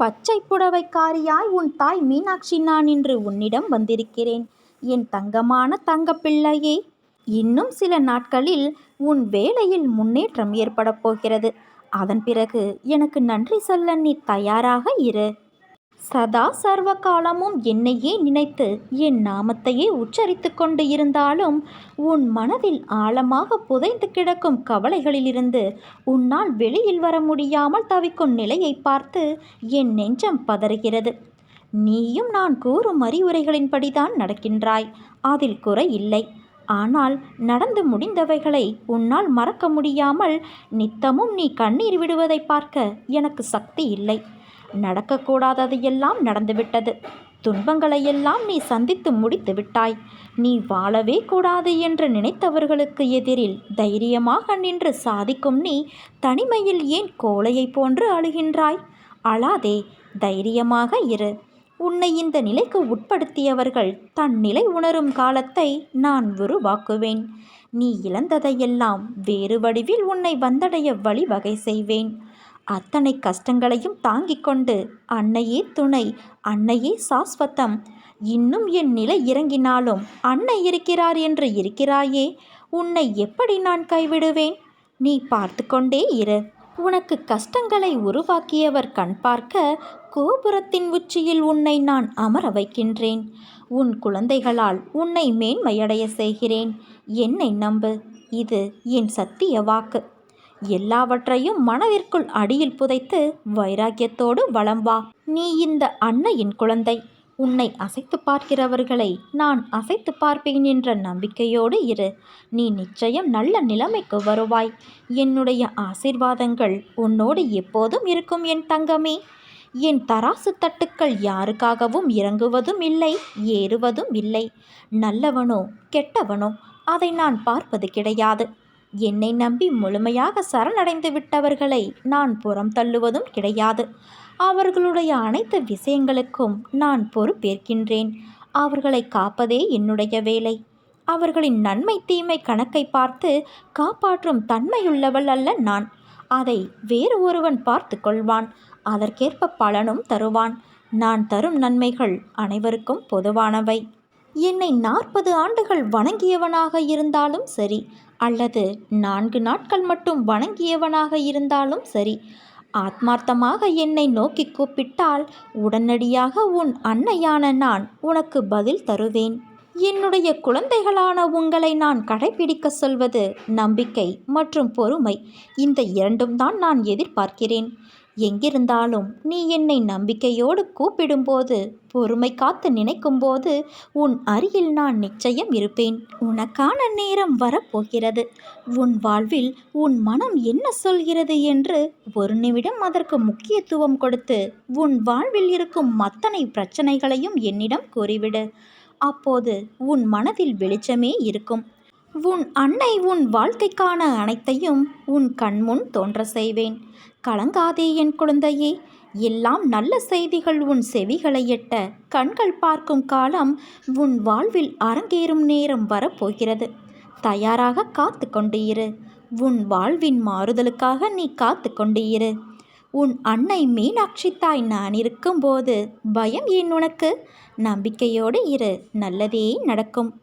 பச்சை புடவைக்காரியாய் உன் தாய் மீனாட்சி நான் இன்று உன்னிடம் வந்திருக்கிறேன். என் தங்கமான தங்கப்பிள்ளையே இன்னும் சில நாட்களில் உன் வேலையில் முன்னேற்றம் ஏற்படப் போகிறது. அதன் பிறகு எனக்கு நன்றி சொல்ல நீ தயாராக இரு. சதா சர்வ காலமும் என்னையே நினைத்து என் நாமத்தையே உச்சரித்து கொண்டு இருந்தாலும் உன் மனதில் ஆழமாக புதைந்து கிடக்கும் கவலைகளிலிருந்து உன்னால் வெளியில் வர முடியாமல் தவிக்கும் நிலையை பார்த்து என் நெஞ்சம் பதறுகிறது. நீயும் நான் கூறும் அறிவுரைகளின்படிதான் நடக்கின்றாய். அதில் குறை இல்லை. ஆனால் நடந்து முடிந்தவைகளை உன்னால் மறக்க முடியாமல் நித்தமும் நீ கண்ணீர் விடுவதை பார்க்க எனக்கு சக்தி இல்லை. நடக்கக்கூடாததையெல்லாம் நடந்துவிட்டது. துன்பங்களையெல்லாம் நீ சந்தித்து முடித்து விட்டாய். நீ வாழவே கூடாது என்று நினைத்தவர்களுக்கு எதிரில் தைரியமாக நின்று சாதிக்கும் நீ தனிமையில் ஏன் கோழையைப் போன்று அழுகின்றாய்? அழாதே தைரியமாக இரு. உன்னை இந்த நிலைக்கு உட்படுத்தியவர்கள் தன் நிலை உணரும் காலத்தை நான் உருவாக்குவேன். நீ இழந்ததையெல்லாம் வேறு வடிவில் உன்னை வந்தடைய வழிவகை செய்வேன். அத்தனை கஷ்டங்களையும் தாங்கிக் கொண்டு அன்னையே துணை அன்னையே சாஸ்வத்தம். இன்னும் என் நிலை இறங்கினாலும் அன்னை இருக்கிறார் என்று இருக்கிறாயே உன்னை எப்படி நான் கைவிடுவேன்? நீ பார்த்து கொண்டே இரு. உனக்கு கஷ்டங்களை உருவாக்கியவர் கண் பார்க்க கோபுரத்தின் உச்சியில் உன்னை நான் அமர வைக்கின்றேன். உன் குழந்தைகளால் உன்னை மேன்மையடைய செய்கிறேன். என்னை நம்பு. இது என் சத்திய வாக்கு. எல்லாவற்றையும் மனதிற்குள் அடியில் புதைத்து வைராக்கியத்தோடு வளம் வா நீ இந்த அன்னையின் குழந்தை. உன்னை அசைத்து பார்க்கிறவர்களை நான் அசைத்து பார்ப்பேன் என்ற நம்பிக்கையோடு இரு. நீ நிச்சயம் நல்ல நிலைமைக்கு வருவாய். என்னுடைய ஆசிர்வாதங்கள் உன்னோடு எப்போதும் இருக்கும் என் தங்கமே. என் தராசு தட்டுக்கள் யாருக்காகவும் இறங்குவதும் இல்லை ஏறுவதும் இல்லை. நல்லவனோ கெட்டவனோ அதை நான் பார்ப்பது கிடையாது. என்னை நம்பி முழுமையாக சரணடைந்து விட்டவர்களை நான் புறம் தள்ளுவதும் கிடையாது. அவர்களுடைய அனைத்து விஷயங்களுக்கும் நான் பொறுப்பேற்கின்றேன். அவர்களை காப்பதே என்னுடைய வேலை. அவர்களின் நன்மை தீமை கணக்கை பார்த்து காப்பாற்றும் தன்மையுள்ளவள் அல்ல நான். அதை வேறு ஒருவன் பார்த்து கொள்வான். அதற்கேற்ப பலனும் தருவான். நான் தரும் நன்மைகள் அனைவருக்கும் பொதுவானவை. என்னை நாற்பது ஆண்டுகள் வணங்கியவனாக இருந்தாலும் சரி அல்லது நான்கு நாட்கள் மட்டும் வணங்கியவனாக இருந்தாலும் சரி ஆத்மார்த்தமாக என்னை நோக்கி கூப்பிட்டால் உடனடியாக உன் அன்னையான நான் உனக்கு பதில் தருவேன். என்னுடைய குழந்தைகளான உங்களை நான் கடைபிடிக்க சொல்வது நம்பிக்கை மற்றும் பொறுமை. இந்த இரண்டும் தான் நான் எதிர்பார்க்கிறேன். எங்கிருந்தாலும் நீ என்னை நம்பிக்கையோடு கூப்பிடும்போது பொறுமை காத்து நினைக்கும்போது உன் அருகில் நான் நிச்சயம் இருப்பேன். உனக்கான நேரம் வரப்போகிறது. உன் வாழ்வில் உன் மனம் என்ன சொல்கிறது என்று ஒரு நிமிடம் அதற்கு முக்கியத்துவம் கொடுத்து உன் வாழ்வில் இருக்கும் அத்தனை பிரச்சனைகளையும் என்னிடம் கூறிவிடு. அப்போது உன் மனதில் வெளிச்சமே இருக்கும். உன் அன்னை உன் வாழ்க்கைக்கான அனைத்தையும் உன் கண்முன் தோன்ற செய்வேன். கலங்காதே என் குழந்தையே எல்லாம் நல்ல செய்திகள் உன் செவிகளை எட்ட. கண்கள் பார்க்கும் காலம் உன் வாழ்வில் அரங்கேறும் நேரம் வரப்போகிறது. தயாராக காத்து கொண்டு இரு. உன் வாழ்வின் மாறுதலுக்காக நீ காத்து கொண்டு இரு. உன் அன்னை மீனாட்சி தாய் நான் இருக்கும்போது பயம் ஏன் உனக்கு? நம்பிக்கையோடு இரு. நல்லதே நடக்கும்.